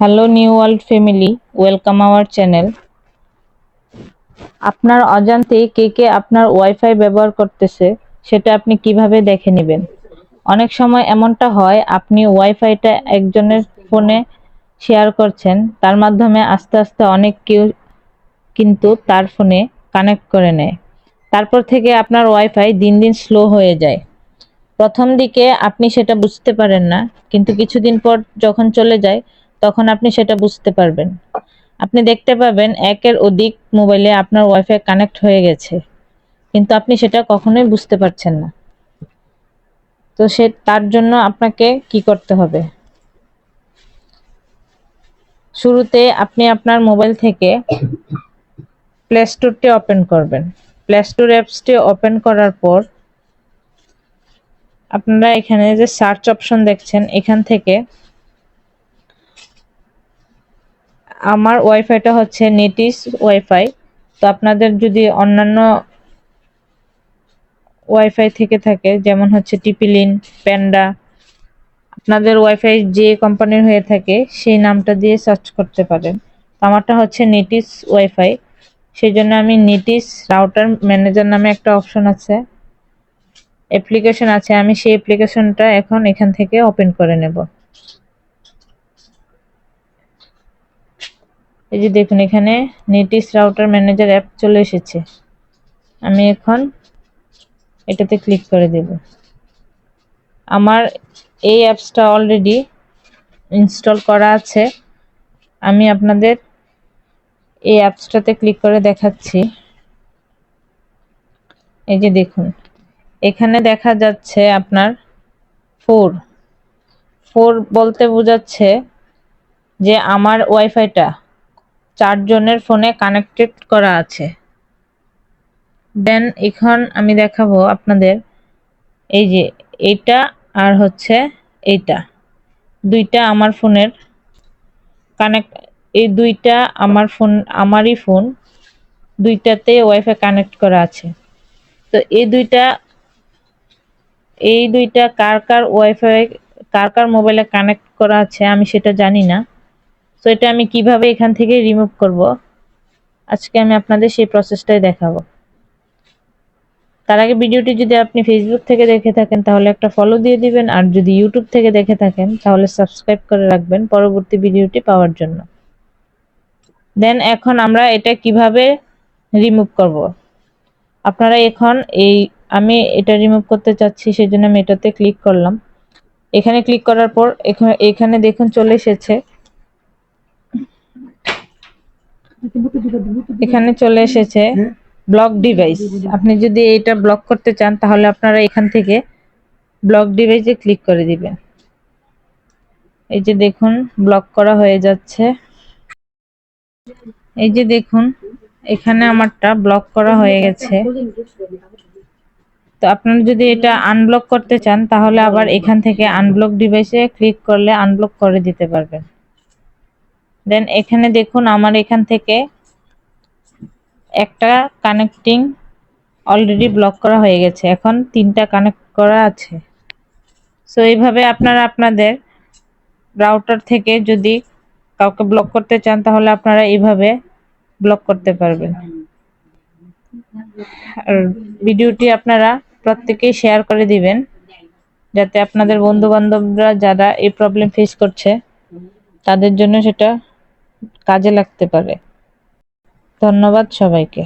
Hello new world family welcome our channel আপনার অজান্তেই কে কে আপনার ওয়াইফাই ব্যবহার করতেছে, সেটা আপনি কীভাবে দেখে নেবেন? অনেক সময় এমনটা হয়, আপনি ওয়াইফাইটা একজনের ফোনে শেয়ার করছেন, তার মাধ্যমে আস্তে আস্তে অনেক কেউ কিন্তু তার ফোনে কানেক্ট করে নেয়। তারপর থেকে আপনার ওয়াইফাই দিন দিন স্লো হয়ে যায়। প্রথম দিকে আপনি সেটা বুঝতে পারেন না, কিন্তু কিছুদিন পর যখন চলে যায়, তখন আপনি সেটা বুঝতে পারবেন। আপনি দেখতে পাবেন একের অধিক মোবাইলে আপনার ওয়াইফাই কানেক্ট হয়ে গেছে, কিন্তু আপনি সেটা কখনোই বুঝতে পারছেন না। তো সে, তার জন্য আপনাকে কি করতে হবে? শুরুতে আপনি আপনার মোবাইল থেকে প্লে স্টোরটি ওপেন করবেন। প্লে স্টোর অ্যাপসটি ওপেন করার পর আপনারা এখানে যে সার্চ অপশন দেখছেন, এখান থেকে আমার ওয়াইফাইটা হচ্ছে নেটিস ওয়াইফাই তো আপনাদের যদি অন্যান্য ওয়াইফাই থেকে থাকে, যেমন হচ্ছে টিপিলিন প্যান্ডা আপনাদের ওয়াইফাই যে কোম্পানির হয়ে থাকে, সেই নামটা দিয়ে সার্চ করতে পারেন। আমারটা হচ্ছে নেটিস ওয়াইফাই সেই জন্য আমি নেটিস রাউটার ম্যানেজার নামে একটা অপশন আছে। অ্যাপ্লিকেশন আছে, আমি সেই অ্যাপ্লিকেশনটা এখন এখান থেকে ওপেন করে নেব। এই যে দেখুন, এখানে নেটিস রাউটার ম্যানেজার অ্যাপ চলে এসেছে। আমি এখন এটাতে ক্লিক করে দেব। আমার এই অ্যাপসটা অলরেডি ইনস্টল করা আছে। আমি আপনাদের এই অ্যাপসটাতে ক্লিক করে দেখাচ্ছি। এই যে দেখুন এখানে দেখা যাচ্ছে আপনার ফোর ফোর বলতে বোঝাচ্ছে যে আমার ওয়াইফাইটা চারজনের ফোনে কানেক্টেড করা আছে। দেন এখন আমি দেখাবো আপনাদের এই যে এইটা আর হচ্ছে এইটা। দুইটা আমার ফোনের কানেক্ট এই দুইটা আমার ফোন আমারই ফোন দুইটাতে ওয়াইফাই কানেক্ট করা আছে। তো এই দুইটা এই দুইটা কার কার ওয়াইফাই কার কার মোবাইলে কানেক্ট করা আছে আমি সেটা জানি না। তো এটা আমি কীভাবে এখান থেকে রিমুভ করব? আজকে আমি আপনাদের সেই প্রসেসটাই দেখাবো। তার আগে ভিডিওটি যদি আপনি ফেসবুক থেকে দেখে থাকেন, তাহলে একটা ফলো দিয়ে দিবেন। আর যদি ইউটিউব থেকে দেখে থাকেন, তাহলে সাবস্ক্রাইব করে রাখবেন পরবর্তী ভিডিওটি পাওয়ার জন্য। দেন এখন আমরা এটা কীভাবে রিমুভ করব? আপনারা এখন এই আমি এটা রিমুভ করতে চাচ্ছি সেই জন্য আমি এটাতে ক্লিক করলাম। এখানে ক্লিক করার পর এখানে দেখুন চলে এসেছে। এখানে চলে এসেছে ব্লক ডিভাইস আপনি যদি এটা ব্লক করতে চান, তাহলে আপনারা এখান থেকে ব্লক ডিভাইসে ক্লিক করে দিবেন। এই যে দেখুন ব্লক করা হয়ে যাচ্ছে। এই যে দেখুন, এখানে আমারটা ব্লক করা হয়ে গেছে। তো আপনারা যদি এটা আনব্লক করতে চান, তাহলে আবার এখান থেকে আনব্লক ডিভাইসে ক্লিক করলে আনব্লক করে দিতে পারবেন দেন এখানে দেখুন আমার এখান থেকে একটা কানেক্টিং অলরেডি ব্লক করা হয়ে গেছে। এখন তিনটা কানেক্ট করা আছে। সো এইভাবে আপনারা আপনাদের রাউটার থেকে যদি কাউকে ব্লক করতে চান, তাহলে আপনারা এইভাবে ব্লক করতে পারবেন। আর ভিডিওটি আপনারা প্রত্যেকেই শেয়ার করে দিবেন, যাতে আপনাদের বন্ধু বান্ধবরা যারা এই প্রবলেম ফেস করছে, তাদের জন্য সেটা কাজে লাগতে পারে। ধন্যবাদ সবাইকে।